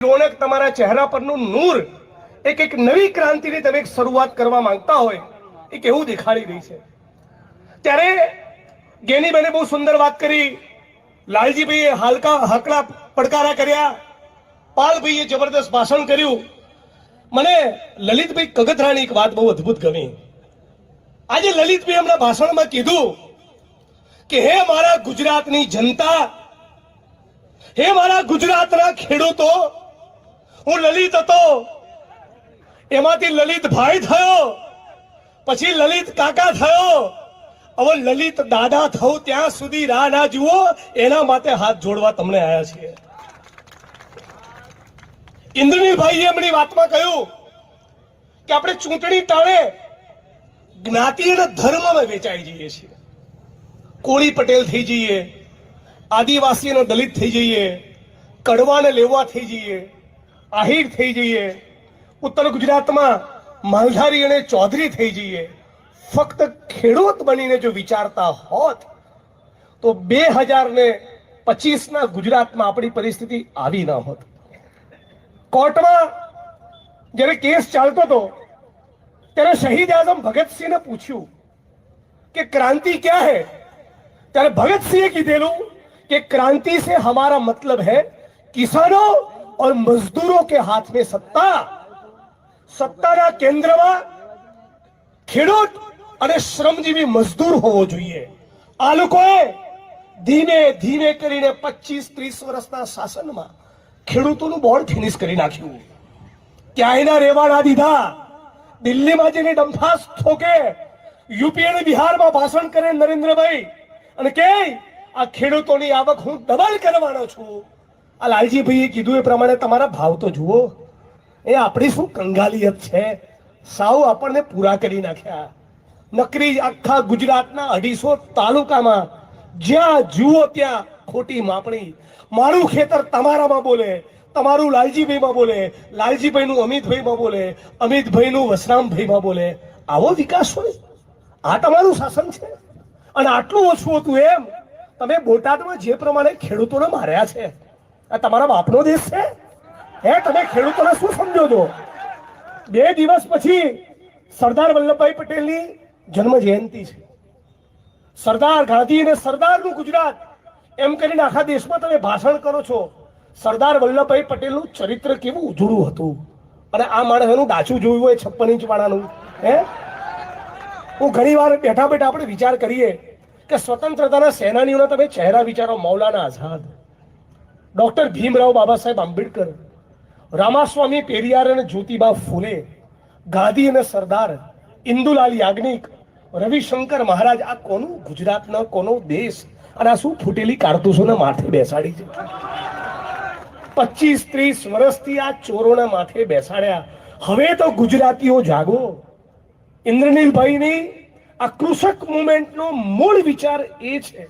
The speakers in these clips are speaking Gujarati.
રોનક તમારા ચહેરા પરનું નૂર, એક એક નવી ક્રાંતિની તમે એક શરૂઆત કરવા માંગતા હોય, એ કેવું દેખાડી રહી છે? ત્યારે ગેનીબેને બહુ સુંદર વાત કરી. લાલજીભાઈએ હાલકા હાકડા પડકારા કર્યા. પાલભાઈએ જબરદસ્ત ભાષણ કર્યું. મને લલિતભાઈ કગથરાની એક વાત બહુ અદ્ભુત ગમી. આજે લલિતભાઈ એમના ભાષણમાં કીધું કે, હે મારા ગુજરાતની જનતા, હે મારા ગુજરાતના ખેડૂતો હું લલિત હતો. એમાંથી લલિત ભાઈ થયો. પછી લલિત કાકા થયો. હવે લલિત દાદા થવું ત્યાં સુધી રાહ ના જુઓ. એના માટે હાથ જોડવા તમને આવ્યા છીએ. ઇન્દ્રનીભાઈ એમની વાતમાં કહ્યું કે આપણે ચૂંટણી ટાળે જ્ઞાતિ અને ધર્મમાં વેચાઈ જઈએ છીએ. કોળી પટેલ થઈ જઈએ, આદિવાસી અને દલિત થઈ જઈએ કડવા ને લેવા થઈ જઈએ આહીર થઈ જઈએ. ઉત્તર ગુજરાતમાં માલધારી અને ચૌધરી થઈ જઈએ. ફક્ત ખેડૂત બનીને જો વિચારતા હોત, તો બે હજાર ને પચીસના ગુજરાતમાં આપણી પરિસ્થિતિ આવી ન હોત. કોર્ટમાં જ્યારે કેસ ચાલતો હતો, ત્યારે શહીદ આઝમ ભગતસિંહને પૂછ્યું કે ક્રાંતિ ક્યાં હે? ત્યારે ભગતસિંહે કીધેલું કે ક્રાંતિ સે હમારા મતલબ હે કિસાનો और मजदूरों के हाथ में सत्ता સત્તાના કેન્દ્રમાં ખેડૂત અને શ્રમજીવી મજદૂર હોવો જોઈએ આ લોકોએ ધીમે ધીમે કરીને પચીસ ત્રીસ વર્ષના શાસનમાં ખેડૂતોનું બોર્ડ ફિનિશ કરી નાખ્યું ક્યાંયના રેવા ના દીધા દિલ્હીમાં જઈને ડંફાસ ઠોકે યુપી અને બિહારમાં ભાષણ કરે નરેન્દ્રભાઈ અને કે આ ખેડૂતોની આવક હું ડબલ કરવાનો છું આ લાલજીભાઈએ કીધું એ પ્રમાણે તમારા ભાવ તો જુઓ. એ આપણી શું કંગાલિયત છે? સાવ આપણને પૂરા કરી નાખ્યા. નકરી આખા ગુજરાતના અઢીસો તાલુકામાં જ્યાં જુઓ ત્યાં ખોટી માપણી. મારું ખેતર તમારામાં બોલે, તમારું લાલજીભાઈમાં બોલે, લાલજીભાઈનું અમિતભાઈમાં બોલે, અમિતભાઈનું વસરામભાઈમાં બોલે. આવો વિકાસ હોય. આ તમારું શાસન છે. અને આટલું ઓછું હતું એમ, તમે બોટાદમાં જે પ્રમાણે ખેડૂતોને માર્યા છે. આ તમારા બાપનો દેશ છે? હે, તમે ખેડૂતોને શું સમજો છો? બે દિવસ પછી સરદાર વલ્લભભાઈ પટેલની જન્મ જયંતિ છે. સરદાર ગાંધી અને સરદારનું ગુજરાત. એમ કરીને આખા દેશમાં તમે ભાષણ કરો છો. સરદાર વલ્લભભાઈ પટેલનું ચરિત્ર કેવું ઉજળું હતું? અને આ માણસ એનું ડાચું જોયું હોય છપ્પન ઇંચ વાળાનું. હે? હું ઘણી વાર બેઠા બેઠા આપણે વિચાર કરીએ કે સ્વતંત્રતાના સેનાનીઓના તમે ચહેરા વિચારો, મૌલાના આઝાદ. ડોક્ટર ભીમરાવ બાબા સાહેબ આંબેડકર, રામાસ્વામી પેરિયાર અને જ્યોતિબા ફૂલે ગાંધી અને સરદાર ઇન્દુલાલ યાજ્ઞિક, રવિશંકર મહારાજ, આ કોનું ગુજરાતનો, કોનો દેશ અને આ શું ફૂટેલી કારતૂસોને માથે બેસાડી છે? પચીસ ત્રીસ વર્ષથી આ ચોરોના માથે બેસાડ્યા. હવે તો ગુજરાતીઓ જાગો. ઇન્દ્રનીલભાઈની આ કૃષક મુવમેન્ટનો મૂળ વિચાર એ છે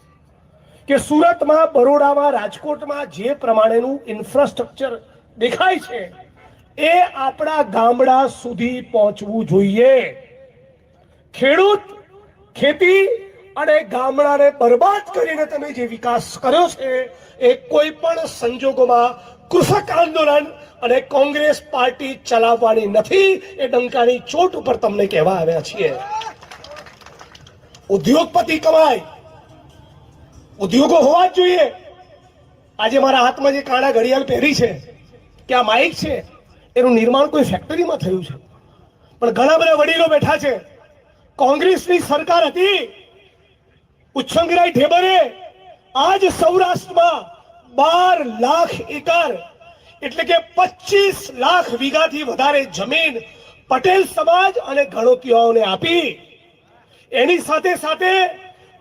કે સુરતમાં, બરોડામાં, રાજકોટમાં જે પ્રમાણેનું ઇન્ફ્રાસ્ટ્રક્ચર દેખાય છે, એ આપણા ગામડા સુધી પહોંચવું જોઈએ. ખેડૂત, ખેતી અને ગામડાને બરબાદ કરીને તમે જે વિકાસ કર્યો છે, એ કોઈ પણ સંજોગોમાં કૃષક આંદોલન અને કોંગ્રેસ પાર્ટી ચલાવવાની નથી, એ ડંકાની ચોટ ઉપર તમને કહેવા આવ્યા છીએ. ઉદ્યોગપતિ કમાય ઉદ્યોગો હોવા જ જોઈએ. આજે મારા હાથમાં જે કાળા ઘડિયાળ પહેરી છે, કે આ માઇક છે, એનું નિર્માણ કોઈ ફેક્ટરીમાં થયું છે. પણ ઘણા બધા વડીલો બેઠા છે. કોંગ્રેસની સરકાર હતી. ઉચ્છંગરાય ઢેબરે આજ સૌરાષ્ટ્રમાં બાર લાખ એકર, એટલે કે પચીસ લાખ વીઘાથી વધારે જમીન પટેલ સમાજ અને ગણોતિયાઓને આપી. એની સાથે સાથે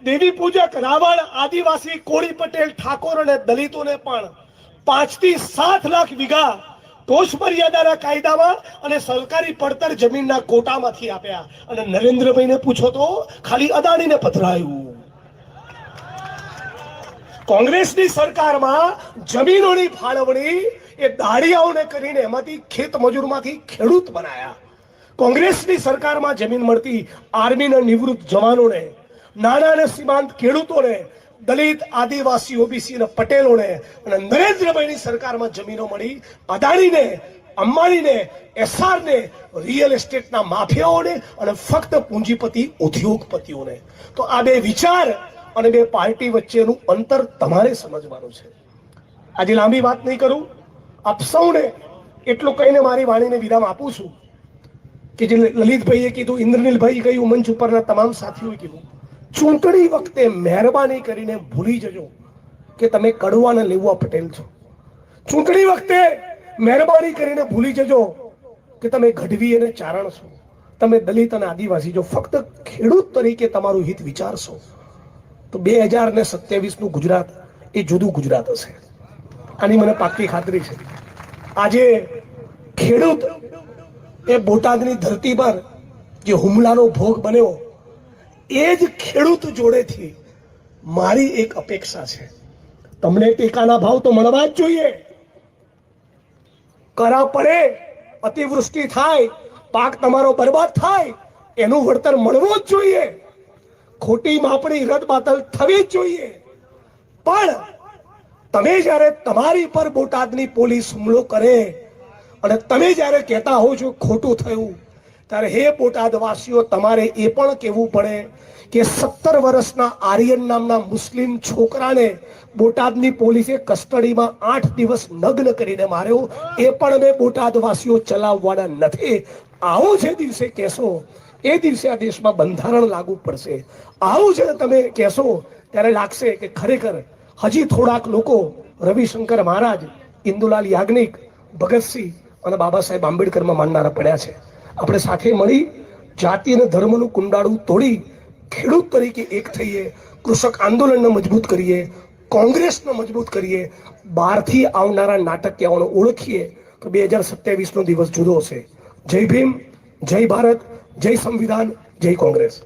દેવી પૂજક રાવણ આદિવાસી કોળી પટેલ ઠાકોર અને દલિતોને પણ પાંચથી સાત લાખ વીઘા ટોચ મર્યાદાના કાયદામાં અને સરકારી પડતર જમીનના કોટામાંથી આપ્યા. અને નરેન્દ્રભાઈને પૂછો તો ખાલી અદાણીને પધરાયું કોંગ્રેસની સરકારમાં જમીનોની ફાળવણી એ દાળિયાઓને કરીને એમાંથી ખેત મજૂરમાંથી ખેડૂત બનાયા. કોંગ્રેસની સરકારમાં જમીન મળતી આર્મીના નિવૃત્ત જવાનોને નાના અને સીમાંત ખેડૂતોને, દલિત, આદિવાસી ઓબીસી અને પટેલોને અને નરેન્દ્રભાઈની સરકારમાં જમીનો મળી, અદાણીને, અંબાણીને એસઆરને રિયલ એસ્ટેટના માફિયાઓને અને ફક્ત પૂંજીપતિ, ઉદ્યોગપતિઓને. તો આ બે વિચાર અને બે પાર્ટી વચ્ચેનું અંતર તમારે સમજવાનું છે. આજે લાંબી વાત નહીં કરું. આપ સૌને એટલું કહીને મારી વાણીને વિરામ આપું છું કે જે લલિતભાઈએ કીધું ઇન્દ્રનીલભાઈ કહ્યું મંચ ઉપરના તમામ સાથીઓએ કીધું. ચૂંટણી વખતે મહેરબાની કરીને ભૂલી જજો કે તમે કડવા અને લેવા પટેલ છો. ચૂંટણી વખતે મહેરબાની કરીને ભૂલી જજો કે તમે ગઢવી અને ચારણ છો. તમે દલિત અને આદિવાસી છો. ફક્ત ખેડૂત તરીકે તમારું હિત વિચારશો. તો બે હજાર ને સત્યાવીસનું ગુજરાત એ જુદું ગુજરાત હશે. આની મને પાકી ખાતરી છે. આજે ખેડૂત એ બોટાદની ધરતી પર જે હુમલાનો ભોગ બન્યો એ જ ખેડૂત જોડેથી મારી એક અપેક્ષા છે. તમને ટેકાના ભાવ તો મળવા જ જોઈએ. કરા પડે અતિવૃષ્ટિ થાય, પાક તમારો બરબાદ થાય, એનું વળતર મળવું જ જોઈએ. ખોટી માપણી રદબાતલ થવી જ જોઈએ. પણ તમે જ્યારે તમારી પર બોટાદની પોલીસ હુમલો કરે અને તમે જ્યારે કહેતા હો છો ખોટું થયું ત્યારે હે બોટાદવાસીઓ, તમારે એ પણ કહેવું પડે કે સત્તર વર્ષના આર્યન નામના મુસ્લિમ છોકરાને બોટાદની પોલીસે કસ્ટડીમાં આઠ દિવસ નગ્ન કરીને માર્યો. એ પણ મેં બોટાદવાસીઓ ચલાવવાના નથી. આવો જે દિવસે કહેશો, એ દિવસે આ દેશમાં બંધારણ લાગુ પડશે. આવું છે તમે કહેશો, ત્યારે લાગશે કે ખરેખર હજી થોડાક લોકો રવિશંકર મહારાજ, ઇન્દુલાલ યાજ્ઞિક, ભગતસિંહ અને બાબા સાહેબ આંબેડકરમાં માનનારા પડ્યા છે. આપણે સાથે મળી જાતિ અને ધર્મનું કુંડાળું તોડી ખેડૂત તરીકે એક થઈએ, કૃષક આંદોલનને મજબૂત કરીએ, કોંગ્રેસને મજબૂત કરીએ, બહારથી આવનારા નાટકીયાઓને ઓળખીએ, તો બે હજાર સત્યાવીસનો દિવસ જુદો હશે. જય ભીમ, જય ભારત, જય સંવિધાન, જય કોંગ્રેસ.